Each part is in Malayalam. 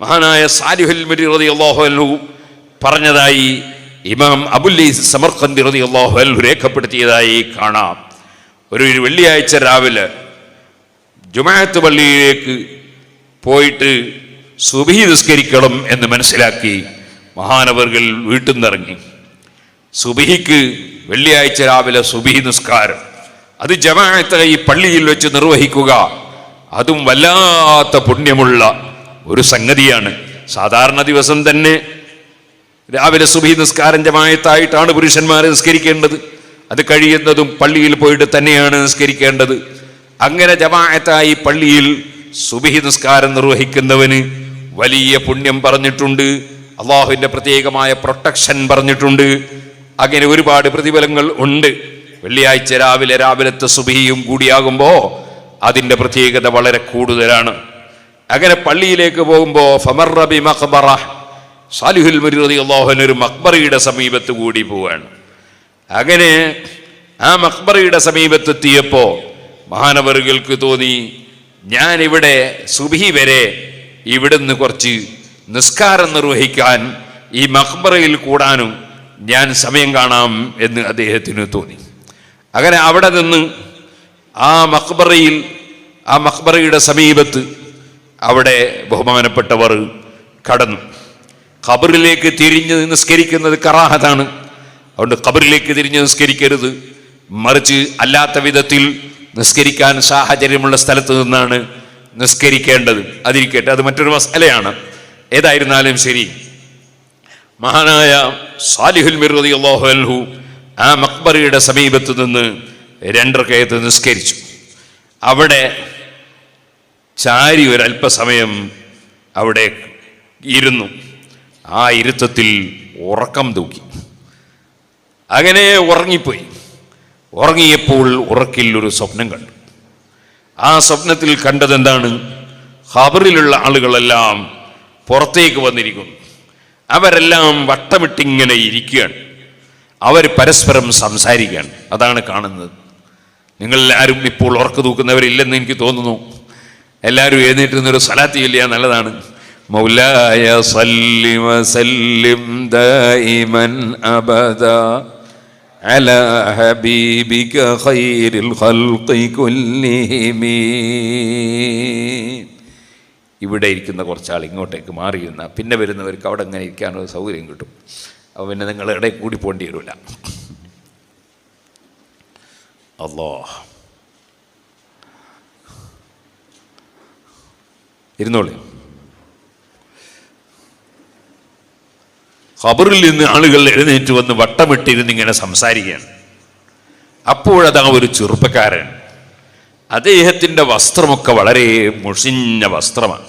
മഹാനായ സാലിഹുൽ മരി പറഞ്ഞതായി ഇമാം അബുല്ലീസ് സമർഖന്ദി റളിയല്ലാഹു അൻഹു രേഖപ്പെടുത്തിയതായി കാണാം. ഒരു വെള്ളിയാഴ്ച രാവിലെ ജുമാഅത്ത് പള്ളിയിലേക്ക് പോയിട്ട് സുബഹി നിസ്കരിക്കണം എന്ന് മനസ്സിലാക്കി മഹാനവർകൾ വീട്ടിൽ നിന്നിറങ്ങി സുബഹിക്ക് വെള്ളിയാഴ്ച രാവിലെ സുബഹി നിസ്കാരം. അത് ജമാഅത്ത് ഈ പള്ളിയിൽ വെച്ച് നിർവഹിക്കുക. അതും വല്ലാത്ത പുണ്യമുള്ള ഒരു സംഗതിയാണ്. സാധാരണ ദിവസം തന്നെ രാവിലെ സുബി നിസ്കാരം ജമായത്തായിട്ടാണ് പുരുഷന്മാർ നിസ്കരിക്കേണ്ടത്. അത് കഴിയുന്നതും പള്ളിയിൽ പോയിട്ട് തന്നെയാണ് നിസ്കരിക്കേണ്ടത്. അങ്ങനെ ജമായത്തായി പള്ളിയിൽ സുബിഹി നിസ്കാരം നിർവഹിക്കുന്നവന് വലിയ പുണ്യം പറഞ്ഞിട്ടുണ്ട്. അള്ളാഹുവിന്റെ പ്രത്യേകമായ പ്രൊട്ടക്ഷൻ പറഞ്ഞിട്ടുണ്ട്. അങ്ങനെ ഒരുപാട് പ്രതിഫലങ്ങൾ ഉണ്ട്. വെള്ളിയാഴ്ച രാവിലെ രാവിലത്തെ സുബഹിയും കൂടിയാകുമ്പോൾ അതിന്റെ പ്രത്യേകത വളരെ കൂടുതലാണ്. അങ്ങനെ പള്ളിയിലേക്ക് പോകുമ്പോൾ ഫമർറബി മഖബറ. സാലിഹുൽ അള്ളാഹുൻ ഒരു മക്ബറയുടെ സമീപത്ത് കൂടി പോവാണ്. അങ്ങനെ ആ മക്ബറയുടെ സമീപത്തെത്തിയപ്പോൾ മഹാനവറുകൾക്ക് തോന്നി ഞാൻ ഇവിടെ സുബി വരെ ഇവിടുന്ന് കുറച്ച് നിസ്കാരം നിർവഹിക്കാൻ ഈ മക്ബറയിൽ കൂടാനും ഞാൻ സമയം കാണാം എന്ന് അദ്ദേഹത്തിന് തോന്നി. അങ്ങനെ അവിടെ നിന്ന് ആ മക്ബറയിൽ ആ മക്ബറയുടെ സമീപത്ത് അവിടെ ബഹുമാനപ്പെട്ടവർ കടന്നു. ഖബറിലേക്ക് തിരിഞ്ഞ് നിസ്കരിക്കുന്നത് കറാഹതാണ് അതുകൊണ്ട് ഖബറിലേക്ക് തിരിഞ്ഞ് നിസ്കരിക്കരുത്. മറിച്ച് അല്ലാത്ത വിധത്തിൽ നിസ്കരിക്കാൻ സാഹചര്യമുള്ള സ്ഥലത്ത് നിന്നാണ് നിസ്കരിക്കേണ്ടത്. അതിരിക്കട്ടെ അത് മറ്റൊരു മസലയാണ് ഏതായിരുന്നാലും ശരി. മഹാനായ സാലിഹുൽ മിർറതി അള്ളാഹു ആ മക്ബറയുടെ സമീപത്ത് നിന്ന് രണ്ടരക്കയത്ത് നിസ്കരിച്ചു. അവിടെ ചാരി ഒരല്പസമയം അവിടെ ഇരുന്നു. ആ ഇരുത്തത്തിൽ ഉറക്കം തൂക്കി. അങ്ങനെ ഉറങ്ങിപ്പോയി. ഉറങ്ങിയപ്പോൾ ഉറക്കിൽ ഒരു സ്വപ്നം കണ്ടു. ആ സ്വപ്നത്തിൽ കണ്ടതെന്താണ് ഖബറിലുള്ള ആളുകളെല്ലാം പുറത്തേക്ക് വന്നിരിക്കുന്നു. അവരെല്ലാം വട്ടമിട്ടിങ്ങനെ ഇരിക്കുകയാണ്. അവർ പരസ്പരം സംസാരിക്കുകയാണ്. അതാണ് കാണുന്നത്. നിങ്ങളെല്ലാവരും ഇപ്പോൾ ഉറക്കു തൂക്കുന്നവരില്ലെന്ന് എനിക്ക് തോന്നുന്നു. എല്ലാവരും എഴുന്നേറ്റ് നിന്നൊരു സലാത്തി ചൊല്ലിയ നല്ലതാണ് മൗലായ സല്ലി വസല്ലിം ദായിമൻ അബദ على حبيبك خير الخلق كلهم ഇവിടെ ഇരിക്കുന്ന കുറച്ചാൾ ഇങ്ങോട്ടേക്ക് മാറിയിരുന്ന പിന്നെ വരുന്നവർക്ക് അവിടെ അങ്ങനെ ഇരിക്കാനൊരു സൗകര്യം കിട്ടും അപ്പോൾ പിന്നെ നിങ്ങൾ ഇടയിൽ കൂടി പോകേണ്ടി വരില്ല അല്ലോ ഇരുന്നോളി. ഖബറിൽ നിന്ന് ആളുകൾ എഴുന്നേറ്റ് വന്ന് വട്ടമിട്ടിരുന്ന് ഇങ്ങനെ സംസാരിക്കുകയാണ്. അപ്പോഴതാ ഒരു ചെറുപ്പക്കാരൻ. അദ്ദേഹത്തിന്റെ വസ്ത്രമൊക്കെ വളരെ മുഷിഞ്ഞ വസ്ത്രമാണ്.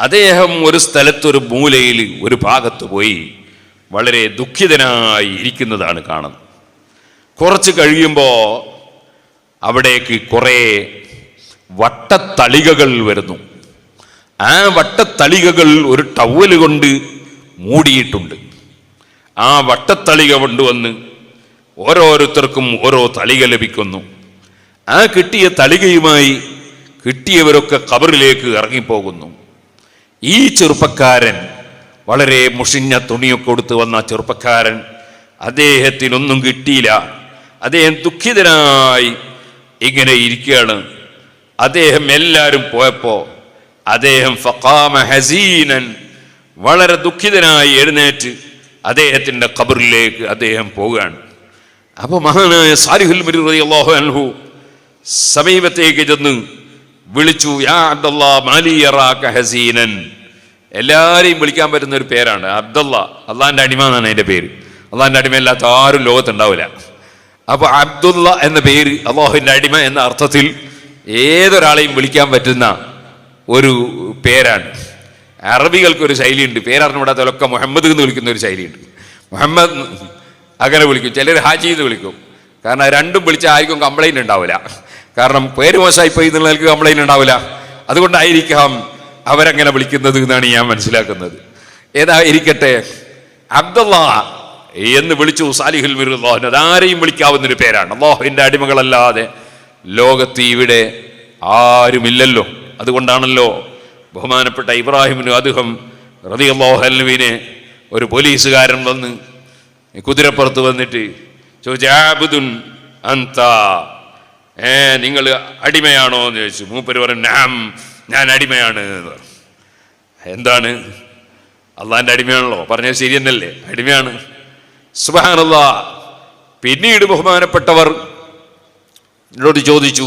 അദ്ദേഹം ഒരു സ്ഥലത്തൊരു മൂലയിൽ ഒരു ഭാഗത്ത് പോയി വളരെ ദുഃഖിതനായി ഇരിക്കുന്നതാണ് കാണുന്നത്. കുറച്ച് കഴിയുമ്പോൾ അവിടേക്ക് കുറേ വട്ടത്തളികകൾ വരുന്നു. ആ വട്ടത്തളികകൾ ഒരു ടവൽ കൊണ്ട് മൂടിയിട്ടുണ്ട്. ആ വട്ടത്തളിക കൊണ്ടുവന്ന് ഓരോരുത്തർക്കും ഓരോ തളിക ലഭിക്കുന്നു. ആ കിട്ടിയ തളികയുമായി കിട്ടിയവരൊക്കെ കബറിലേക്ക് ഇറങ്ങിപ്പോകുന്നു. ഈ ചെറുപ്പക്കാരൻ വളരെ മുഷിഞ്ഞ തുണിയൊക്കെ കൊടുത്തു വന്ന ചെറുപ്പക്കാരൻ അദ്ദേഹത്തിനൊന്നും കിട്ടിയില്ല. അദ്ദേഹം ദുഃഖിതനായി ഇങ്ങനെ ഇരിക്കുകയാണ്. അദ്ദേഹം എല്ലാവരും പോയപ്പോൾ അദ്ദേഹം ഫഖാമ ഹസീനൻ വളരെ ദുഃഖിതനായി എഴുന്നേറ്റ് അദ്ദേഹത്തിന്റെ ഖബറിലേക്ക് അദ്ദേഹം പോവുകയാണ്. അപ്പോൾ മഹാനായ സാലിഹുൽ മരി റളിയല്ലാഹു അൻഹു സമീപത്തേക്ക് ചെന്ന് വിളിച്ചു യാ അബ്ദുള്ള മാലിയറാക്ക ഹസീനൻ. എല്ലാവരെയും വിളിക്കാൻ പറ്റുന്ന ഒരു പേരാണ് അബ്ദുള്ള. അള്ളാഹിന്റെ അടിമ എന്നാണ് എന്റെ പേര്. അള്ളാഹിന്റെ അടിമയല്ലാത്ത ആരും ലോകത്തുണ്ടാവില്ല. അപ്പോൾ അബ്ദുള്ള എന്ന പേര് അള്ളാഹുവിന്റെ അടിമ എന്ന അർത്ഥത്തിൽ ഏതൊരാളെയും വിളിക്കാൻ പറ്റുന്ന ഒരു പേരാണ്. അറബികൾക്ക് ഒരു ശൈലിയുണ്ട്. പേരറിഞ്ഞുകൂടാത്തവരൊക്കെ മുഹമ്മദ് എന്ന് വിളിക്കുന്ന ഒരു ശൈലിയുണ്ട്. മുഹമ്മദ് അങ്ങനെ വിളിക്കും. ചിലർ ഹാജി എന്ന് വിളിക്കും. കാരണം രണ്ടും വിളിച്ചാൽ ആർക്കും കംപ്ലൈന്റ് ഉണ്ടാവില്ല. കാരണം പേര് മോശമായി പോയി എന്നുള്ളവർക്ക് കംപ്ലൈന്റ് ഉണ്ടാവില്ല. അതുകൊണ്ടായിരിക്കാം അവരങ്ങനെ വിളിക്കുന്നത് എന്നാണ് ഞാൻ മനസ്സിലാക്കുന്നത്. ഏതായിരിക്കട്ടെ? അബ്ദുള്ള എന്ന് വിളിച്ചു സാലിഹുൽ മിറുല്ലാഹു അതാരെയും വിളിക്കാവുന്നൊരു പേരാണ്. അള്ളാഹുവിന്റെ അടിമകളല്ലാതെ ലോകത്ത് ഇവിടെ ആരുമില്ലല്ലോ. അതുകൊണ്ടാണല്ലോ ബഹുമാനപ്പെട്ട ഇബ്രാഹിമിന് അദ്ദേഹം റതിയല്ലാഹൽവിനെ ഒരു പോലീസുകാരൻ വന്ന് കുതിരപ്പുറത്ത് വന്നിട്ട് ചോദിച്ചു അന്ത ഏ നിങ്ങൾ അടിമയാണോ? എന്ന് ചോദിച്ചു. മൂപ്പര് പറഞ്ഞു നാം ഞാൻ അടിമയാണ്. എന്താണ്? അള്ളാന്റെ അടിമയാണല്ലോ. പറഞ്ഞത് ശരി തന്നെയല്ലേ അടിമയാണ്. സുബാനല്ല പിന്നീട് ബഹുമാനപ്പെട്ടവർ എന്നോട് ചോദിച്ചു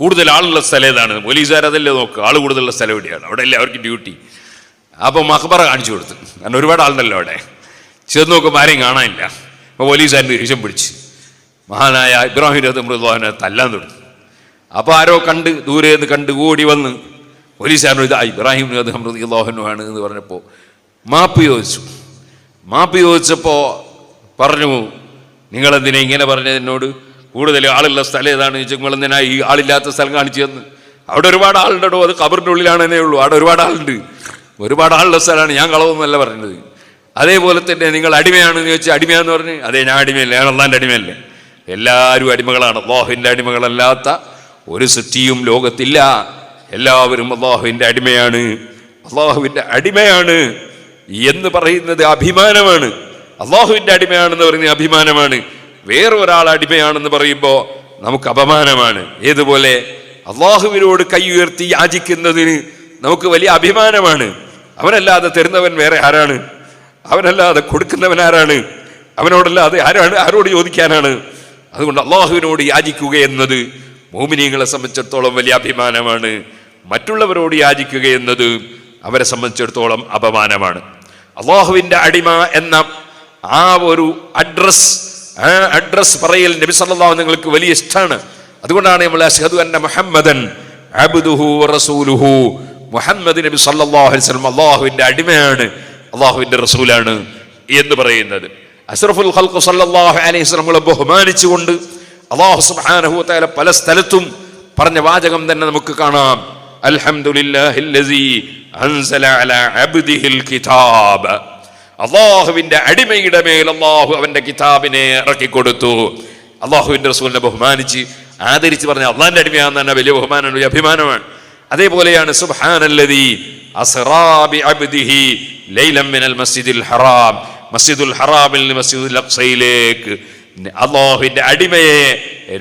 കൂടുതൽ ആളുള്ള സ്ഥലം ഏതാണ്? പോലീസുകാർ അതല്ലേ നോക്കുക ആൾ കൂടുതലുള്ള സ്ഥലം എവിടെയാണ് അവിടെ അല്ലേ അവർക്ക് ഡ്യൂട്ടി അപ്പോൾ മഹബറ കാണിച്ചു കൊടുത്തു. കാരണം ഒരുപാട് ആളുണ്ടല്ലോ അവിടെ. ചെന്ന് നോക്കുമ്പോൾ ആരെയും കാണാനില്ല. അപ്പോൾ പോലീസുകാരന്റെ ദേഷ്യം പിടിച്ച് മഹാനായ ഇബ്രാഹിം രഥ മൃദോഹനെ തല്ലാൻ തുടങ്ങി. അപ്പോൾ ആരോ കണ്ട് ദൂരെ നിന്ന് കണ്ട് ഓടി വന്ന് പോലീസുകാരനോട് ഇത് ഇബ്രാഹിം രഥ മൃദോഹനുമാണ് എന്ന് പറഞ്ഞപ്പോൾ മാപ്പ് ചോദിച്ചു. മാപ്പ് ചോദിച്ചപ്പോൾ പറഞ്ഞു നിങ്ങളെന്തിനെ ഇങ്ങനെ പറഞ്ഞത് എന്നോട്? കൂടുതൽ ആളുള്ള സ്ഥലം ഏതാണ്? ചോദിച്ചാൽ നിങ്ങളെന്തിനാ ഈ ആളില്ലാത്ത സ്ഥലം കാണിച്ചു തന്ന്. അവിടെ ഒരുപാട് ആളുണ്ടോ അത് കബറിന്റെ ഉള്ളിലാണെന്നേ ഉള്ളൂ. അവിടെ ഒരുപാട് ആളുണ്ട്. ഒരുപാട് ആളുള്ള സ്ഥലമാണ് ഞാൻ കളവെന്നല്ല പറഞ്ഞത്. അതേപോലെ തന്നെ നിങ്ങൾ അടിമയാണെന്ന് ചോദിച്ചാൽ അടിമയാന്ന് പറഞ്ഞ് അതെ ഞാൻ അടിമയല്ലേ ഞാൻ അള്ളാന്റെ അടിമയല്ലേ. എല്ലാവരും അടിമകളാണ്. അള്ളാഹുവിന്റെ അടിമകളല്ലാത്ത ഒരു സൃഷ്ടിയും ലോകത്തില്ല. എല്ലാവരും അള്ളാഹുവിന്റെ അടിമയാണ്. അള്ളാഹുവിന്റെ അടിമയാണ് എന്ന് പറയുന്നത് അഭിമാനമാണ്. അള്ളാഹുവിന്റെ അടിമയാണെന്ന് പറയുന്നത് അഭിമാനമാണ്. വേറെ ഒരാൾ അടിമയാണെന്ന് പറയുമ്പോൾ നമുക്ക് അപമാനമാണ്. ഏതുപോലെ? അള്ളാഹുവിനോട് കൈ ഉയർത്തി യാചിക്കുന്നതിന് നമുക്ക് വലിയ അഭിമാനമാണ്. അവനല്ലാതെ തരുന്നവൻ വേറെ ആരാണ്? അവനല്ലാതെ കൊടുക്കുന്നവൻ ആരാണ്? അവനോടല്ലാതെ ആരാണ്? ആരോട് ചോദിക്കാനാണ്? അതുകൊണ്ട് അള്ളാഹുവിനോട് യാചിക്കുക എന്നത് മോമിനിയങ്ങളെ സംബന്ധിച്ചിടത്തോളം വലിയ അഭിമാനമാണ്. മറ്റുള്ളവരോട് യാചിക്കുക എന്നത് അവരെ സംബന്ധിച്ചിടത്തോളം അപമാനമാണ്. അള്ളാഹുവിന്റെ അടിമ എന്ന ആ ഒരു അഡ്രസ് ആ അഡ്രസ് പറയൽ നബി സല്ലല്ലാഹു നിങ്ങൾക്ക് വലിയ ഇഷ്ടമാണ്. അതുകൊണ്ടാണ് നമ്മൾ അഷ്ഹദു അന്ന മുഹമ്മദൻ അബ്ദുഹു റസൂലുഹു. മുഹമ്മദ് നബി സല്ലല്ലാഹു അലൈഹി വസല്ലം അള്ളാഹുവിന്റെ അടിമയാണ് അള്ളാഹുവിന്റെ റസൂലാണ് എന്ന് പറയുന്നത്. അഷ്റഫുൽ ഖൽഖു സല്ലല്ലാഹു അലൈഹി വസല്ലം ബഹുമാനിച്ചുകൊണ്ട് അള്ളാഹു സുബ്ഹാനഹു വതആല പല സ്ഥലത്തും പറഞ്ഞ വാചകം തന്നെ നമുക്ക് കാണാം. അൽഹംദുലില്ലാഹില്ലസീ അൻസല അലാ അബ്ദിഹിൽ കിതാബ്. അള്ളാഹുവിന്റെ അടിമയുടെ മേൽ അള്ളാഹു അവന്റെ കിതാബിനെ ഇറക്കി കൊടുത്തു അള്ളാഹുവിന്റെ റസൂലിനെ ബഹുമാനിച്ച് ആദരിച്ച് പറഞ്ഞ അള്ളാഹിന്റെ അടിമയാന്ന് തന്നെ വലിയ ബഹുമാനമാണ് വലിയ അഭിമാനമാണ്. അതേപോലെയാണ് സുബ്ഹാനല്ലദീ അസ്റാ അബ്ദിഹി മസ്ജിദിൽ ഹറാം. മസ്ജിദുൽ മസ്ജിദുൽ അടിമയെ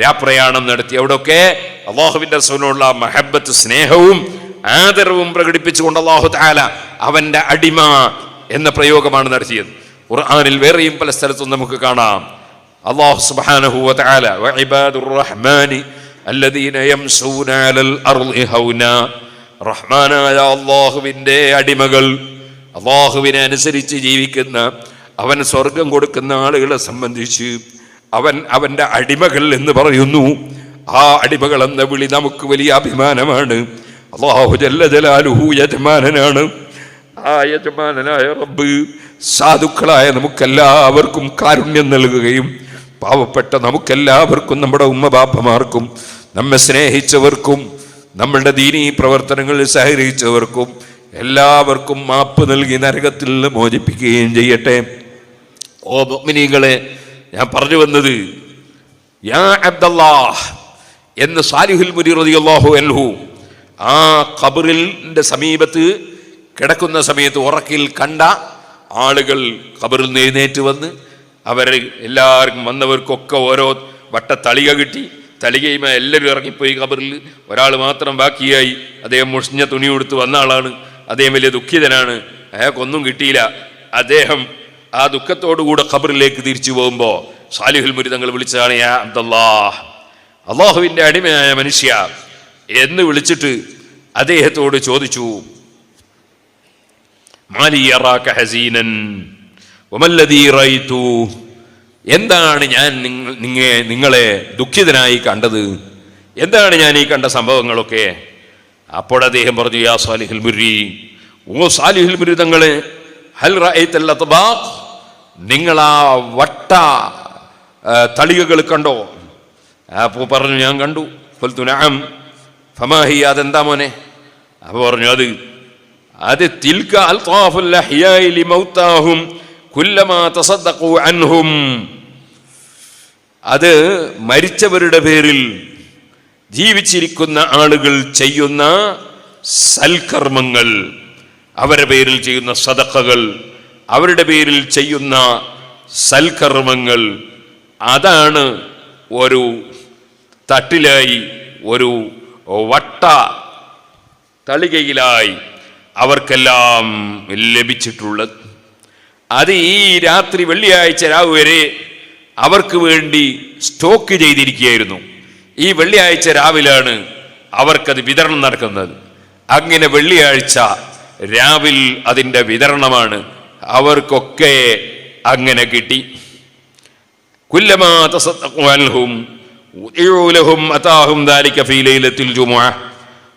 രാപ്രയാണം നടത്തി. അവിടെയൊക്കെ അള്ളാഹുവിന്റെ റസൂലിനുള്ള മഹബത്ത് സ്നേഹവും ആദരവും പ്രകടിപ്പിച്ചുകൊണ്ട് അള്ളാഹു താല അവന്റെ അടിമ എന്ന പ്രയോഗമാണ് നടത്തിയത്. ഖുർആാനിൽ വേറെയും പല സ്ഥലത്തും നമുക്ക് കാണാം. അള്ളാഹു സുബ്ഹാനഹു വതആല വഇബാദുർ റഹ്മാനി അല്ലദീന യംസൂന അലൽ അർളി ഹൗന. റഹ്മാനായ അള്ളാഹുവിന്റെ അടിമകൾ. അള്ളാഹുവിനെ അനുസരിച്ച് ജീവിക്കുന്ന അവൻ സ്വർഗം കൊടുക്കുന്ന ആളുകളെ സംബന്ധിച്ച് അവൻ അവന്റെ അടിമകൾ എന്ന് പറയുന്നു. ആ അടിമകൾ എന്ന വിളി നമുക്ക് വലിയ അഭിമാനമാണ്. അള്ളാഹു ജല്ല ജലാലുഹു യജമാനനാണ്. ആ യജമാനായ റബ്ബ് സാധുക്കളായ നമുക്കെല്ലാവർക്കും കാരുണ്യം നൽകുകയും പാവപ്പെട്ട നമുക്കെല്ലാവർക്കും നമ്മുടെ ഉമ്മബാപ്പമാർക്കും നമ്മെ സ്നേഹിച്ചവർക്കും നമ്മളുടെ ദീനീ പ്രവർത്തനങ്ങളിൽ സഹകരിച്ചവർക്കും എല്ലാവർക്കും മാപ്പ് നൽകി നരകത്തിൽ നിന്ന് മോചിപ്പിക്കുകയും ചെയ്യട്ടെ. ഓ മുഅ്മിനീങ്ങളെ ഞാൻ പറഞ്ഞു വന്നത് യാ അബ്ദല്ലാഹ് എന്ന് സാലിഹുൽ മുരി റതിയല്ലാഹു അൻഹു ആ ഖബറിന്റെ സമീപത്ത് കിടക്കുന്ന സമയത്ത് ഉറക്കിൽ കണ്ട ആളുകൾ കബറിൽ നിന്ന് എഴുന്നേറ്റ് വന്ന് അവർ എല്ലാവർക്കും വന്നവർക്കൊക്കെ ഓരോ വട്ട തളിക കിട്ടി. തളികയുമ എല്ലാവരും ഇറങ്ങിപ്പോയി കബറിൽ ഒരാൾ മാത്രം ബാക്കിയായി. അദ്ദേഹം മുഷിഞ്ഞ തുണി കൊടുത്ത് വന്ന ആളാണ്. അദ്ദേഹം വലിയ ദുഃഖിതനാണ്. അയാൾക്കൊന്നും കിട്ടിയില്ല. അദ്ദേഹം ആ ദുഃഖത്തോടുകൂടെ ഖബറിലേക്ക് തിരിച്ചു പോകുമ്പോൾ സാലിഹുൽ മുരി തങ്ങൾ വിളിച്ചതാണ് യാ അബ്ദല്ലാ അള്ളാഹുവിന്റെ അടിമയായ മനുഷ്യ എന്ന് വിളിച്ചിട്ട് അദ്ദേഹത്തോട് ചോദിച്ചു. ഹസീനൻ? എന്താണ് ഞാൻ നിങ്ങ- നിങ്ങളെ ദുഃഖിതനായി കണ്ടത്? എന്താണ് ഞാൻ ഈ കണ്ട സംഭവങ്ങളൊക്കെ? അപ്പോൾ അദ്ദേഹം പറഞ്ഞു യാ സാലിഹുൽ മുരി ഓ സാലിഹുൽ മുരി തങ്ങളെ ഹൽ നിങ്ങൾ ആ വട്ട തളികകൾ കണ്ടോ? അപ്പോൾ പറഞ്ഞു ഞാൻ കണ്ടു. ഫുൽ നഅം. ഫമാഹി അതെന്താ മോനെ? അപ്പോൾ പറഞ്ഞു അത് അത് തിൽക അൽതാഫുൽ അഹ്യായി ലിമൗതാഹും കുല്ലമാ തസദ്ദഖു അൻഹും. അത് മരിച്ചവരുടെ പേരിൽ ജീവിച്ചിരിക്കുന്ന ആളുകൾ ചെയ്യുന്ന സൽക്കർമ്മങ്ങൾ അവരുടെ പേരിൽ ചെയ്യുന്ന സദക്കകൾ അവരുടെ പേരിൽ ചെയ്യുന്ന സൽക്കർമ്മങ്ങൾ അതാണ് ഒരു തട്ടിലായി ഒരു വട്ട തളികയിലായി അവർക്കെല്ലാം ലഭിച്ചിട്ടുള്ളത്. അത് ഈ രാത്രി വെള്ളിയാഴ്ച രാവ് വരെ അവർക്ക് വേണ്ടി സ്റ്റോക്ക് ചെയ്തിരിക്കുകയായിരുന്നു. ഈ വെള്ളിയാഴ്ച രാവിലാണ് അവർക്കത് വിതരണം നടക്കുന്നത്. അങ്ങനെ വെള്ളിയാഴ്ച രാവിൽ അതിന്റെ വിതരണമാണ് അവർക്കൊക്കെ അങ്ങനെ കിട്ടി.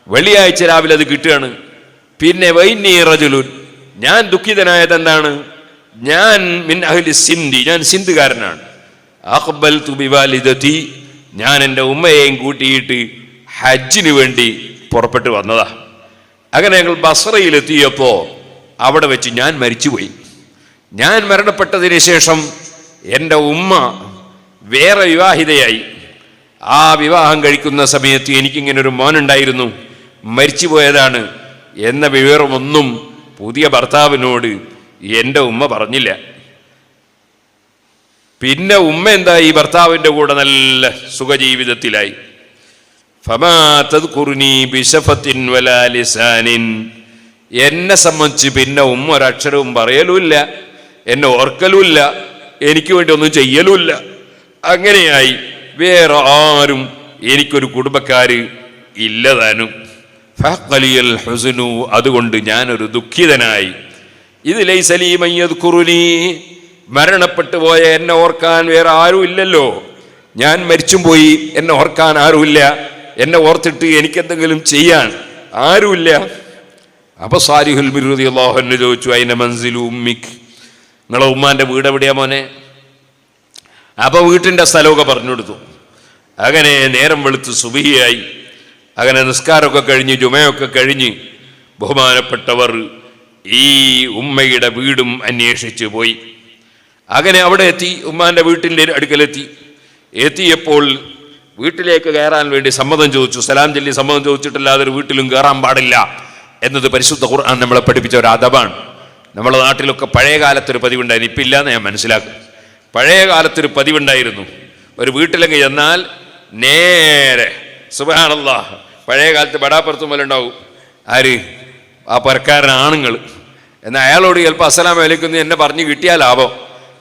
വെള്ളിയാഴ്ച രാവിലെ അത് കിട്ടുകയാണ്. പിന്നെ വൈന്നി റജുലുൻ. ഞാൻ ദുഃഖിതനായത് എന്താണ് ഞാൻ മിൻ അഹ്ലി സിന്ധി ഞാൻ സിന്ധുകാരനാണ്. അഹ്ബൽ തുബിവാലിദത്തി ഞാൻ എന്റെ ഉമ്മയെയും കൂട്ടിയിട്ട് ഹജ്ജിന് വേണ്ടി പുറപ്പെട്ടു വന്നതാ. അങ്ങനെ ഞങ്ങൾ ബസറയിലെത്തിയപ്പോൾ അവിടെ വെച്ച് ഞാൻ മരിച്ചുപോയി. ഞാൻ മരണപ്പെട്ടതിന് ശേഷം എന്റെ ഉമ്മ വേറെ വിവാഹിതയായി. ആ വിവാഹം കഴിക്കുന്ന സമയത്ത് എനിക്കിങ്ങനെ ഒരു മോനുണ്ടായിരുന്നു. മരിച്ചുപോയതാണ് എന്ന വിവരമൊന്നും പുതിയ ഭർത്താവിനോട് എന്റെ ഉമ്മ പറഞ്ഞില്ല. പിന്നെ ഉമ്മ എന്താ ഈ ഭർത്താവിന്റെ കൂടെ നല്ല സുഖജീവിതത്തിലായി? എന്നെ സംബന്ധിച്ച് പിന്നെ ഉമ്മ ഒരക്ഷരവും പറയലുമില്ല എന്നെ ഓർക്കലുമില്ല എനിക്ക് വേണ്ടി ഒന്നും ചെയ്യലുമില്ല. അങ്ങനെയായി വേറെ ആരും എനിക്കൊരു കുടുംബക്കാര് ഇല്ലതാനും ഫഖലിയൽ ഹുസ്നു അതുകൊണ്ട് ഞാനൊരു ദുഃഖിതനായി. ഇത് സലീമയ്യത് കുറുനി മരണപ്പെട്ടു പോയ എന്നെ ഓർക്കാൻ വേറെ ആരും ഇല്ലല്ലോ. ഞാൻ മരിച്ചും പോയി എന്നെ ഓർക്കാൻ ആരുമില്ല. എന്നെ ഓർത്തിട്ട് എനിക്കെന്തെങ്കിലും ചെയ്യാൻ ആരുമില്ല. അപ്പൊ സാരിഹുൽ ബിരുദി ചോദിച്ചു അതിന്റെ മൻസിലു ഉമ്മിക്ക് നിങ്ങളെ ഉമ്മാന്റെ വീട് എവിടെയാ മോനെ? അപ്പൊ വീട്ടിന്റെ സ്ഥലമൊക്കെ പറഞ്ഞു കൊടുത്തു അങ്ങനെ നേരം വെളുത്ത് സുബിഹിയായി. അങ്ങനെ നിസ്കാരമൊക്കെ കഴിഞ്ഞ് ജുമയൊക്കെ കഴിഞ്ഞ് ബഹുമാനപ്പെട്ടവർ ഈ ഉമ്മയുടെ വീടും അന്വേഷിച്ച് പോയി. അങ്ങനെ അവിടെ എത്തി ഉമ്മാന്റെ വീട്ടിന്റെ അടുക്കലെത്തി. എത്തിയപ്പോൾ വീട്ടിലേക്ക് കയറാൻ വേണ്ടി സമ്മതം ചോദിച്ചു. സലാം ചൊല്ലി സമ്മതം ചോദിച്ചിട്ടില്ലാതെ ഒരു വീട്ടിലും കയറാൻ പാടില്ല എന്നത് പരിശുദ്ധ ഖുർആൻ നമ്മളെ പഠിപ്പിച്ച ഒരു അദബാണ്. നമ്മുടെ നാട്ടിലൊക്കെ പഴയ കാലത്തൊരു പതിവുണ്ടായിരുന്നു ഇപ്പം ഇല്ലയെന്ന് ഞാൻ മനസ്സിലാക്കും. പഴയ കാലത്തൊരു പതിവുണ്ടായിരുന്നു. ഒരു വീട്ടിലങ്ങ് ചെന്നാൽ നേരെ സുബാനല്ല പഴയ കാലത്ത് ബടാപ്പുറത്തും പോലെ ഉണ്ടാവും. ആര്? ആ പുരക്കാരൻ ആണുങ്ങൾ. എന്നാൽ അയാളോട് ചിലപ്പോൾ അസ്സലാം വലൈക്കും എന്നെ പറഞ്ഞു കിട്ടിയാൽ ലാഭം.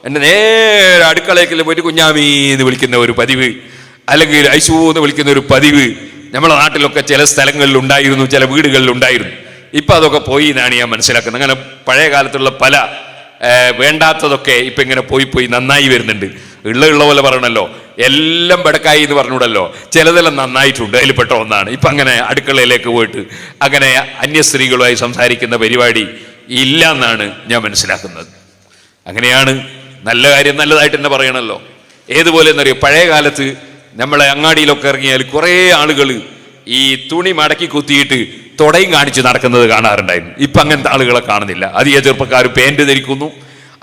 എന്നെ നേരെ അടുക്കളയ്ക്കിൽ പോയിട്ട് കുഞ്ഞാമീ എന്ന് വിളിക്കുന്ന ഒരു പതിവ് അല്ലെങ്കിൽ ഐശൂ എന്ന് വിളിക്കുന്ന ഒരു പതിവ്. നമ്മുടെ നാട്ടിലൊക്കെ ചില സ്ഥലങ്ങളിൽ ഉണ്ടായിരുന്നു ചില വീടുകളിൽ ഉണ്ടായിരുന്നു. ഇപ്പം അതൊക്കെ പോയി എന്നാണ് ഞാൻ മനസ്സിലാക്കുന്നത്. അങ്ങനെ പഴയ കാലത്തുള്ള പല വേണ്ടാത്തതൊക്കെ ഇപ്പം ഇങ്ങനെ പോയി പോയി നന്നായി വരുന്നുണ്ട്. ഉള്ള ഉള്ള പോലെ പറയണല്ലോ. എല്ലാം ബടക്കായി എന്ന് പറഞ്ഞൂടല്ലോ ചിലതെല്ലാം നന്നായിട്ടുണ്ട്. അതിൽ പെട്ട ഒന്നാണ്. ഇപ്പം അങ്ങനെ അടുക്കളയിലേക്ക് പോയിട്ട് അങ്ങനെ അന്യ സ്ത്രീകളുമായി സംസാരിക്കുന്ന പരിപാടി ഇല്ല എന്നാണ് ഞാൻ മനസ്സിലാക്കുന്നത്. അങ്ങനെയാണ് നല്ല കാര്യം നല്ലതായിട്ട് തന്നെ പറയണല്ലോ. ഏതുപോലെ എന്നറിയോ? പഴയ കാലത്ത് നമ്മളെ അങ്ങാടിയിലൊക്കെ ഇറങ്ങിയാൽ കുറേ ആളുകൾ ഈ തുണി മടക്കി കുത്തിയിട്ട് തുടയും കാണിച്ച് നടക്കുന്നത് കാണാറുണ്ടായിരുന്നു. ഇപ്പം അങ്ങനത്തെ ആളുകളെ കാണുന്നില്ല. അധിക ചെറുപ്പക്കാർ പാന്റ് ധരിക്കുന്നു.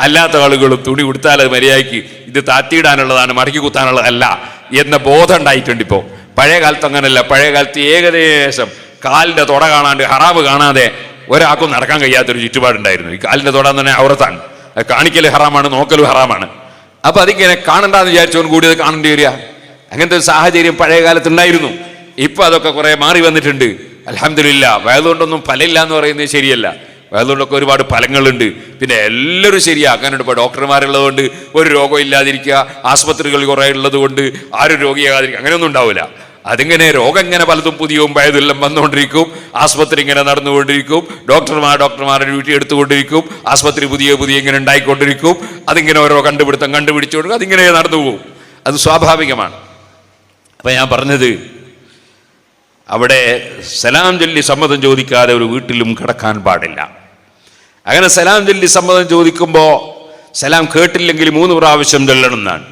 അല്ലാത്ത ആളുകളും തുണി കൊടുത്താൽ അത് മര്യാദയ്ക്ക് ഇത് താത്തിയിടാനുള്ളതാണ് മടക്കി കുത്താനുള്ളതല്ല എന്ന ബോധം ഉണ്ടായിട്ടുണ്ട് ഇപ്പോൾ പഴയ കാലത്ത് അങ്ങനല്ല. പഴയ കാലത്ത് ഏകദേശം കാലിന്റെ തുട കാണാണ്ട് ഹറാവ് കാണാതെ ഒരാൾക്കും നടക്കാൻ കഴിയാത്തൊരു ചുറ്റുപാടുണ്ടായിരുന്നു. ഈ കാലിന്റെ തുട തന്നെ ഔറത്താണ്. കാണിക്കൽ ഹറാമാണ് നോക്കലും ഹറാമാണ്. അപ്പോൾ അതിങ്ങനെ കാണണ്ടെന്ന് വിചാരിച്ചവൻ കൂടി അത് കാണേണ്ടി വരിക. അങ്ങനത്തെ ഒരു സാഹചര്യം പഴയ കാലത്ത് ഉണ്ടായിരുന്നു. ഇപ്പൊ അതൊക്കെ കുറേ മാറി വന്നിട്ടുണ്ട്. അലഹമില്ല വയതുകൊണ്ടൊന്നും ഫലമില്ല എന്ന് പറയുന്നത് ശരിയല്ല. വയതുകൊണ്ടൊക്കെ ഒരുപാട് ഫലങ്ങളുണ്ട്. പിന്നെ എല്ലാവരും ശരിയാക്കാനുണ്ട്. ഇപ്പോൾ ഡോക്ടർമാരുള്ളതുകൊണ്ട് ഒരു രോഗം ഇല്ലാതിരിക്കുക ആസ്പത്രികൾ കുറേ ഉള്ളത് കൊണ്ട് ആരും രോഗിയാകാതിരിക്കുക അങ്ങനെയൊന്നും ഉണ്ടാവില്ല. അതിങ്ങനെ രോഗം ഇങ്ങനെ പലതും പുതിയവും പഴയതെല്ലാം വന്നുകൊണ്ടിരിക്കും. ആശുപത്രി ഇങ്ങനെ നടന്നുകൊണ്ടിരിക്കും. ഡോക്ടർമാർ ഡോക്ടർമാരുടെ ഡ്യൂട്ടി എടുത്തുകൊണ്ടിരിക്കും. ആശുപത്രി പുതിയ പുതിയ ഇങ്ങനെ ഉണ്ടായിക്കൊണ്ടിരിക്കും. അതിങ്ങനെ ഓരോ കണ്ടുപിടുത്തം കണ്ടുപിടിച്ചു കൊടുക്കും. അതിങ്ങനെ നടന്നു പോകും. അത് സ്വാഭാവികമാണ്. അപ്പം ഞാൻ പറഞ്ഞത് അവിടെ സലാം ചൊല്ലി സമ്മതം ചോദിക്കാതെ ഒരു വീട്ടിലും കിടക്കാൻ പാടില്ല. അങ്ങനെ സലാം ചൊല്ലി സമ്മതം ചോദിക്കുമ്പോൾ സലാം കേട്ടില്ലെങ്കിൽ മൂന്ന് പ്രാവശ്യം ചൊല്ലണം എന്നാണ്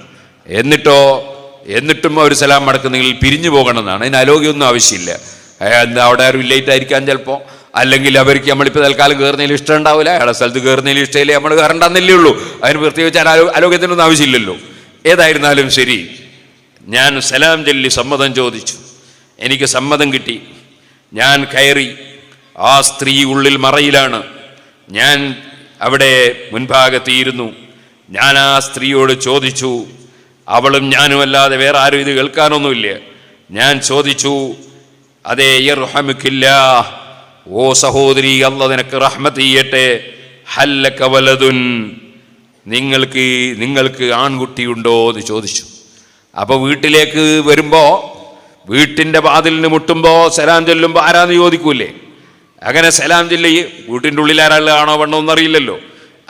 എന്നിട്ടോ എന്നിട്ടും അവർ സലാം മടക്കുന്നെങ്കിൽ പിരിഞ്ഞു പോകണമെന്നാണ്. അതിന് അലോഗ്യമൊന്നും ആവശ്യമില്ല. അവിടെ ആരും ലേറ്റ് ആയിരിക്കാൻ ചിലപ്പോൾ അല്ലെങ്കിൽ അവർക്ക് നമ്മളിപ്പോൾ തൽക്കാലം കയറുന്നതിൽ ഇഷ്ടം ഉണ്ടാവില്ല. അയാളെ സ്ഥലത്ത് കയറുന്നതിൽ ഇഷ്ടമില്ല. നമ്മൾ കയറണ്ടെന്നല്ലേ ഉള്ളൂ. അതിന് പ്രത്യേകിച്ച് അലോ അലോഗ്യത്തിനൊന്നും ആവശ്യമില്ലല്ലോ. ഏതായിരുന്നാലും ശരി ഞാൻ സലാം ചൊല്ലി സമ്മതം ചോദിച്ചു. എനിക്ക് സമ്മതം കിട്ടി. ഞാൻ കയറി ആ സ്ത്രീ ഉള്ളിൽ മറയിലാണ്. ഞാൻ അവിടെ മുൻഭാഗത്തിയിരുന്നു. ഞാൻ ആ സ്ത്രീയോട് ചോദിച്ചു അവളും ഞാനും അല്ലാതെ വേറെ ആരും ഇത് കേൾക്കാനൊന്നുമില്ല. ഞാൻ ചോദിച്ചു അതേ ഇർഹമിക്കില്ല ഓ സഹോദരി അല്ല നിനക്ക് റഹ്മത്ത് ചെയ്യട്ടെ. ഹല്ലക വലതുൻ നിങ്ങൾക്ക് നിങ്ങൾക്ക് ആൺകുട്ടിയുണ്ടോ? എന്ന് ചോദിച്ചു. അപ്പോൾ വീട്ടിലേക്ക് വരുമ്പോ വീട്ടിന്റെ വാതിലിന് മുട്ടുമ്പോ സലാം ചൊല്ലുമ്പോൾ ആരാന്ന് ചോദിക്കൂലേ അങ്ങനെ സലാം ചൊല്ലി വീട്ടിന്റെ ഉള്ളിൽ ആരാളാണോ വേണോ എന്നറിയില്ലല്ലോ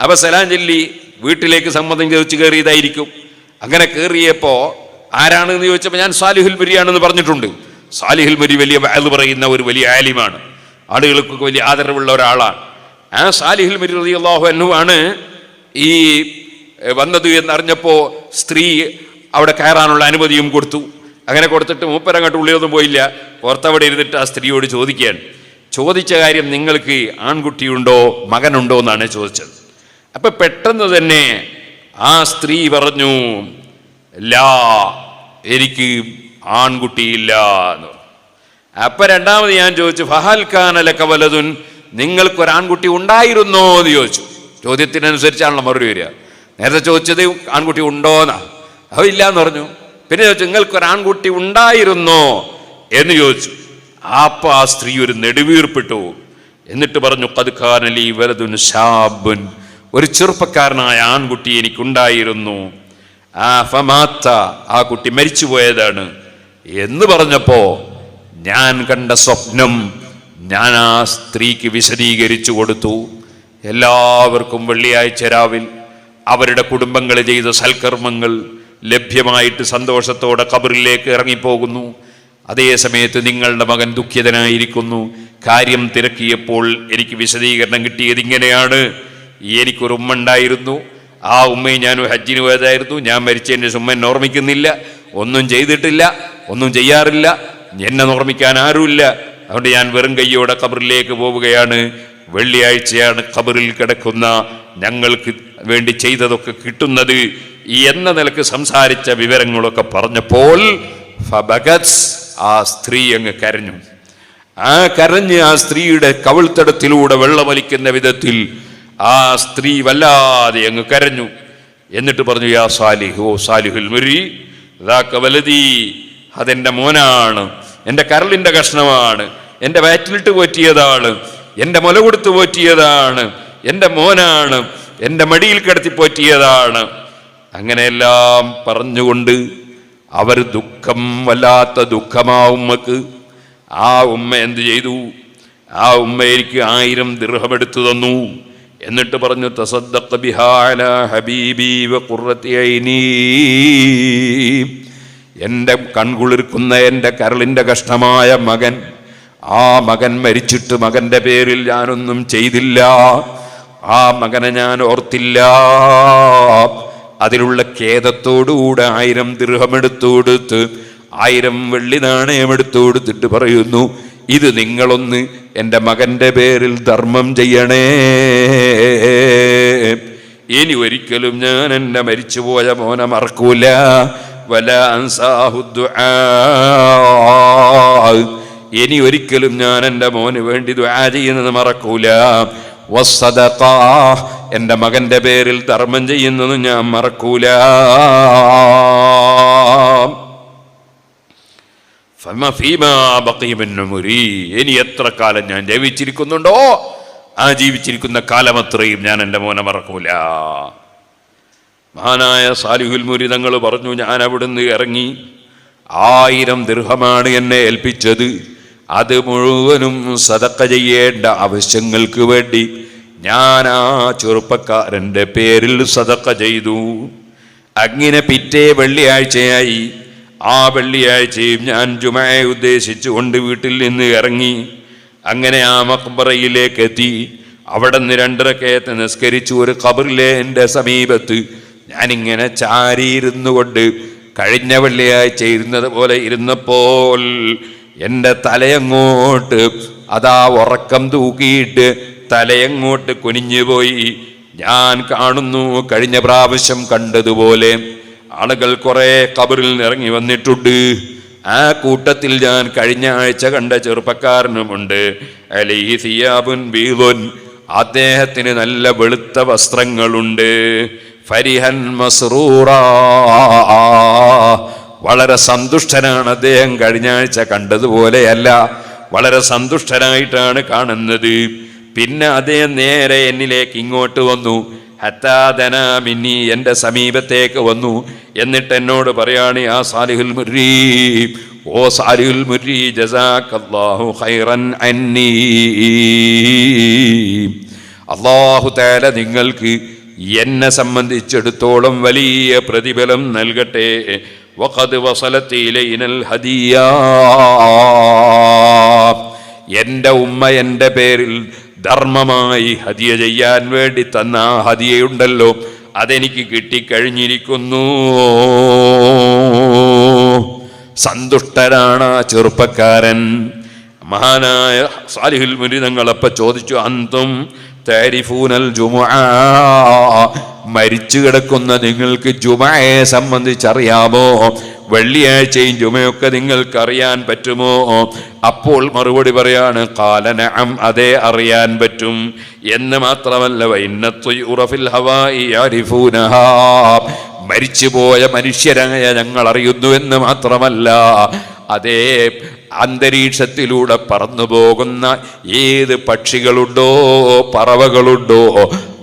അപ്പോൾ സലാം ചൊല്ലി വീട്ടിലേക്ക് സമ്മതം ചോദിച്ച് കയറിയതായിരിക്കും. അങ്ങനെ കയറിയപ്പോൾ ആരാണെന്ന് ചോദിച്ചപ്പോൾ ഞാൻ സാലിഹുൽ മുരിയാണെന്ന് പറഞ്ഞിട്ടുണ്ട്. സാലിഹുൽ മുരി വലിയ അത് പറയുന്ന ഒരു വലിയ ആലിമാണ്. ആളുകൾക്കൊക്കെ വലിയ ആദരവുള്ള ഒരാളാണ്. ആ സാലിഹുൽ മുരി റിയാഹു അൻഹു ആണ് ഈ വന്നത് എന്നറിഞ്ഞപ്പോൾ സ്ത്രീ അവിടെ കയറാനുള്ള അനുമതിയും കൊടുത്തു. അങ്ങനെ കൊടുത്തിട്ട് മൂപ്പരങ്ങോട്ട് ഉള്ളിലൊന്നും പോയില്ല. പുറത്തവിടെ ഇരുന്നിട്ട് ആ സ്ത്രീയോട് ചോദിക്കുകയാണ്. ചോദിച്ച കാര്യം നിങ്ങൾക്ക് ആൺകുട്ടിയുണ്ടോ മകനുണ്ടോ എന്നാണ് ചോദിച്ചത്. അപ്പൊ പെട്ടെന്ന് തന്നെ ആ സ്ത്രീ പറഞ്ഞു ലാ എനിക്ക് ആൺകുട്ടിയില്ല എന്ന്. അപ്പൊ രണ്ടാമത് ഞാൻ ചോദിച്ചു ഫഹൽ വലതുൻ നിങ്ങൾക്കൊരാൺകുട്ടി ഉണ്ടായിരുന്നോ? എന്ന് ചോദിച്ചു. ചോദ്യത്തിനനുസരിച്ചാണല്ലോ മറുപടി വരിക. നേരത്തെ ചോദിച്ചത് ആൺകുട്ടി ഉണ്ടോ? ഉണ്ടോന്നാ അവ ഇല്ല എന്ന് പറഞ്ഞു. പിന്നെ ചോദിച്ചു നിങ്ങൾക്കൊരാൺകുട്ടി ഉണ്ടായിരുന്നോ? എന്ന് ചോദിച്ചു. അപ്പൊ ആ സ്ത്രീ ഒരു നെടുവീർപ്പിട്ടു. എന്നിട്ട് പറഞ്ഞു കതുക്കാനലി വലതുൻ ഷാബുൻ. ഒരു ചെറുപ്പക്കാരനായ ആൺകുട്ടി എനിക്കുണ്ടായിരുന്നു. ആ ഫമാത്ത ആ കുട്ടി മരിച്ചുപോയതാണ്. എന്ന് പറഞ്ഞപ്പോ ഞാൻ കണ്ട സ്വപ്നം ഞാൻ ആ സ്ത്രീക്ക് വിശദീകരിച്ചു കൊടുത്തു. എല്ലാവർക്കും വെള്ളിയാഴ്ച രാവിൽ അവരുടെ കുടുംബങ്ങൾ ചെയ്ത സൽക്കർമ്മങ്ങൾ ലഭ്യമായിട്ട് സന്തോഷത്തോടെ കബറിലേക്ക് ഇറങ്ങിപ്പോകുന്നു. അതേ സമയത്ത് നിങ്ങളുടെ മകൻ ദുഃഖിതനായിരിക്കുന്നു. കാര്യം തിരക്കിയപ്പോൾ എനിക്ക് വിശദീകരണം കിട്ടിയത് ഇങ്ങനെയാണ്. എനിക്കൊരു ഉമ്മ ഉണ്ടായിരുന്നു. ആ ഉമ്മയെ ഞാൻ ഹജ്ജിന് പോയതായിരുന്നു. ഞാൻ മരിച്ചതിന്റെ ഉമ്മ എന്നെ ഓർമ്മിക്കുന്നില്ല. ഒന്നും ചെയ്തിട്ടില്ല. ഒന്നും ചെയ്യാറില്ല. എന്നെ ഓർമ്മിക്കാൻ ആരുമില്ല. അതുകൊണ്ട് ഞാൻ വെറും കയ്യോടെ കബറിലേക്ക് പോവുകയാണ്. വെള്ളിയാഴ്ചയാണ് കബറിൽ കിടക്കുന്ന ഞങ്ങൾക്ക് വേണ്ടി ചെയ്തതൊക്കെ കിട്ടുന്നത്. എന്ന നിലയ്ക്ക് സംസാരിച്ച വിവരങ്ങളൊക്കെ പറഞ്ഞപ്പോൾ ഫബഗത് ആ സ്ത്രീ അങ്ങ് കരഞ്ഞു. ആ കരഞ്ഞ് ആ സ്ത്രീയുടെ കവിൾത്തടത്തിലൂടെ വെള്ളമലിക്കുന്ന വിധത്തിൽ ആ സ്ത്രീ വല്ലാതെ അങ്ങ് കരഞ്ഞു. എന്നിട്ട് പറഞ്ഞു യാ സാലിഹ് ഓ സാലിഹുൽ മുരി വലതി അതെന്റെ മോനാണ് എന്റെ കരളിന്റെ കഷ്ണമാണ് എന്റെ വയറ്റിലിട്ട് പോറ്റിയതാണ് എന്റെ മുല കൊടുത്ത് പോറ്റിയതാണ് എന്റെ മോനാണ് എന്റെ മടിയിൽ കിടത്തി പോറ്റിയതാണ്. അങ്ങനെയെല്ലാം പറഞ്ഞുകൊണ്ട് അവർ ദുഃഖം വല്ലാത്ത ദുഃഖമാ ഉമ്മക്ക്. ആ ഉമ്മ എന്ത് ചെയ്തു? ആ ഉമ്മ എനിക്ക് ആയിരം ദീർഘമെടുത്തു തന്നു. എന്നിട്ട് പറഞ്ഞു തസദ്ദഖ ബിഹാല ഹബീബി വ എന്റെ കൺകുളിർക്കുന്ന എന്റെ കരളിന്റെ കഷ്ടമായ മകൻ ആ മകൻ മരിച്ചിട്ട് മകന്റെ പേരിൽ ഞാനൊന്നും ചെയ്തില്ല. ആ മകനെ ഞാൻ ഓർത്തില്ല. അതിലുള്ള ഖേദത്തോടുകൂടെ ആയിരം ദൃഹമെടുത്തു കൊടുത്ത് ആയിരം വെള്ളി നാണയം എടുത്തു കൊടുത്തിട്ട് പറയുന്നു ഇത് നിങ്ങളൊന്ന് എന്റെ മകന്റെ പേരിൽ ധർമ്മം ചെയ്യണേ ഇനി ഒരിക്കലും ഞാൻ എന്റെ മരിച്ചുപോയ മോനെ മറക്കൂല വല അൻസാഹുദ്. ഇനി ഒരിക്കലും ഞാൻ എന്റെ മോന് വേണ്ടി ദ്വാ ചെയ്യുന്നത് മറക്കൂല. എന്റെ മകന്റെ പേരിൽ ധർമ്മം ചെയ്യുന്നത് ഞാൻ മറക്കൂല. ഇനി എത്ര കാലം ഞാൻ ജീവിച്ചിരിക്കുന്നുണ്ടോ? ആ ജീവിച്ചിരിക്കുന്ന കാലം അത്രയും ഞാൻ എന്റെ മോനെ മറക്കൂല. മഹാനായ സാലിഹുൽ മുരിതങ്ങൾ പറഞ്ഞു ഞാൻ അവിടുന്ന് ഇറങ്ങി ആയിരം ദീർഘമാണ് എന്നെ ഏൽപ്പിച്ചത്. അത് മുഴുവനും സതക്ക ചെയ്യേണ്ട ആവശ്യങ്ങൾക്ക് വേണ്ടി ഞാൻ ആ ചെറുപ്പക്കാരന്റെ പേരിൽ സതക്ക ചെയ്തു. അങ്ങനെ പിറ്റേ വെള്ളിയാഴ്ചയായി ആ വെള്ളിയാഴ്ചയും ഞാൻ ജുമയെ ഉദ്ദേശിച്ചുകൊണ്ട് വീട്ടിൽ നിന്ന് ഇറങ്ങി അങ്ങനെ ആ മക്ബറയിലേക്ക് എത്തി. അവിടെ നിന്ന് രണ്ടരക്കയത്ത് നിസ്കരിച്ചു ഒരു ഖബറിലെ എന്റെ സമീപത്ത് ഞാനിങ്ങനെ ചാരിയിരുന്നു കൊണ്ട് കഴിഞ്ഞ വെള്ളിയാഴ്ച ഇരുന്നത് പോലെ ഇരുന്നപ്പോൾ എന്റെ തലയങ്ങോട്ട് അതാ ഉറക്കം തൂക്കിയിട്ട് തലയങ്ങോട്ട് കുനിഞ്ഞുപോയി ഞാൻ കാണുന്നു കഴിഞ്ഞ പ്രാവശ്യം കണ്ടതുപോലെ ആളുകൾ കുറെ കബറിൽ ഇറങ്ങി വന്നിട്ടുണ്ട്. ആ കൂട്ടത്തിൽ ഞാൻ കഴിഞ്ഞ ആഴ്ച കണ്ട ചെറുപ്പക്കാരനുമുണ്ട്. അലൈഹി സിയാബുൻ അദ്ദേഹത്തിന് നല്ല വെളുത്ത വസ്ത്രങ്ങളുണ്ട്. ഫരിഹൻ മസ്റൂറ. വളരെ സന്തുഷ്ടനാണ് അദ്ദേഹം കഴിഞ്ഞ ആഴ്ച കണ്ടതുപോലെയല്ല. വളരെ സന്തുഷ്ടനായിട്ടാണ് കാണുന്നത്. പിന്നെ അദ്ദേഹം നേരെ എന്നിലേക്ക് ഇങ്ങോട്ട് വന്നു. ഹത്താദന മിന്നി എന്റെ സമീപത്തേക്ക് വന്നു. എന്നിട്ട് എന്നോട് പറയാണ് ആ സാലിഹുൽ മുരീ ഓ സാലിഹുൽ മുരീ ജസാഖല്ലാഹു ഖൈറൻ അന്നീ. അള്ളാഹു തേല നിങ്ങൾക്ക് എന്നെ സംബന്ധിച്ചിടത്തോളം വലിയ പ്രതിഫലം നൽകട്ടെ. വഖദ് ഹദിയാ. ഉമ്മ എന്റെ പേരിൽ ധർമ്മമായി ഹതിയ ചെയ്യാൻ വേണ്ടി തന്ന ആ ഹതിയുണ്ടല്ലോ അതെനിക്ക് കിട്ടിക്കഴിഞ്ഞിരിക്കുന്നു. സന്തുഷ്ടരാണ് ആ ചെറുപ്പക്കാരൻ. മഹാനായ സാലിഹുൽ മുരിതങ്ങളപ്പ ചോദിച്ചു അന്തും താരിഫൂനൽ ജുമുഅ മരിച്ചു കിടക്കുന്ന നിങ്ങൾക്ക് ജുമയെ സംബന്ധിച്ചറിയാമോ? വെള്ളിയാഴ്ചയും ജുമയൊക്കെ നിങ്ങൾക്ക് അറിയാൻ പറ്റുമോ? അപ്പോൾ മറുപടി പറയാണ് കാലനഅം അതെ അറിയാൻ പറ്റും. എന്ന് മാത്രമല്ല വൈന്നത്തുറഫിൽ ഹവായി മരിച്ചുപോയ മനുഷ്യരായ ഞങ്ങൾ അറിയുന്നു എന്ന് മാത്രമല്ല അതേ അന്തരീക്ഷത്തിലൂടെ പറന്നു പോകുന്ന ഏത് പക്ഷികളുണ്ടോ പറവകളുണ്ടോ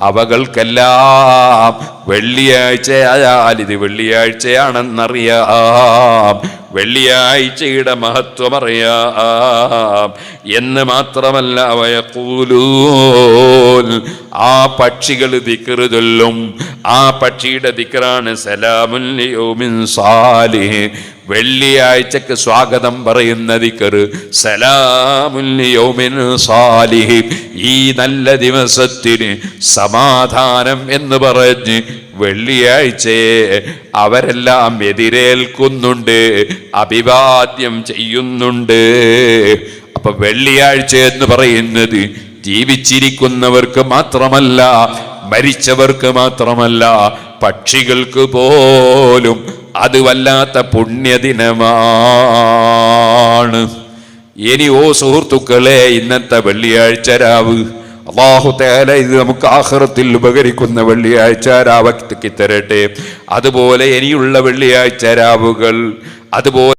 അവകൾക്കെല്ലാം വെള്ളിയാഴ്ചയായാൽ ഇത് വെള്ളിയാഴ്ചയാണെന്നറിയാം. വെള്ളിയാഴ്ചയുടെ മഹത്വമറിയാം. എന്ന് മാത്രമല്ല വയക്കൂലൂൻ ആ പക്ഷികൾ ദിക്കറ് ചൊല്ലും. ആ പക്ഷിയുടെ ദിക്കറാണ് സലാമുല്യോമിൻ സാലി സാലിഹ്. വെള്ളിയാഴ്ചക്ക് സ്വാഗതം പറയുന്ന ദിക്കറ് സലാമുല്യോമിൻ സാലിഹ്. ഈ നല്ല ദിവസത്തിന് സമാധാനം എന്ന് പറഞ്ഞ് വെള്ളിയാഴ്ചയെ അവരെല്ലാം എതിരേൽക്കുന്നുണ്ട് അഭിവാദ്യം ചെയ്യുന്നുണ്ട്. അപ്പൊ വെള്ളിയാഴ്ച എന്ന് പറയുന്നത് ജീവിച്ചിരിക്കുന്നവർക്ക് മാത്രമല്ല മരിച്ചവർക്ക് മാത്രമല്ല പക്ഷികൾക്ക് പോലും അത് വല്ലാത്ത പുണ്യദിനമാണ്. ഇനി ഓ സുഹൃത്തുക്കളെ ഇന്നത്തെ വെള്ളിയാഴ്ച രാവ് അള്ളാഹു തേല ഇത് നമുക്ക് ആഹ്റത്തിൽ ഉപകരിക്കുന്ന വെള്ളിയാഴ്ച രാവത്തേക്ക് തരട്ടെ. അതുപോലെ ഇനിയുള്ള വെള്ളിയാഴ്ച രാവുകൾ അതുപോലെ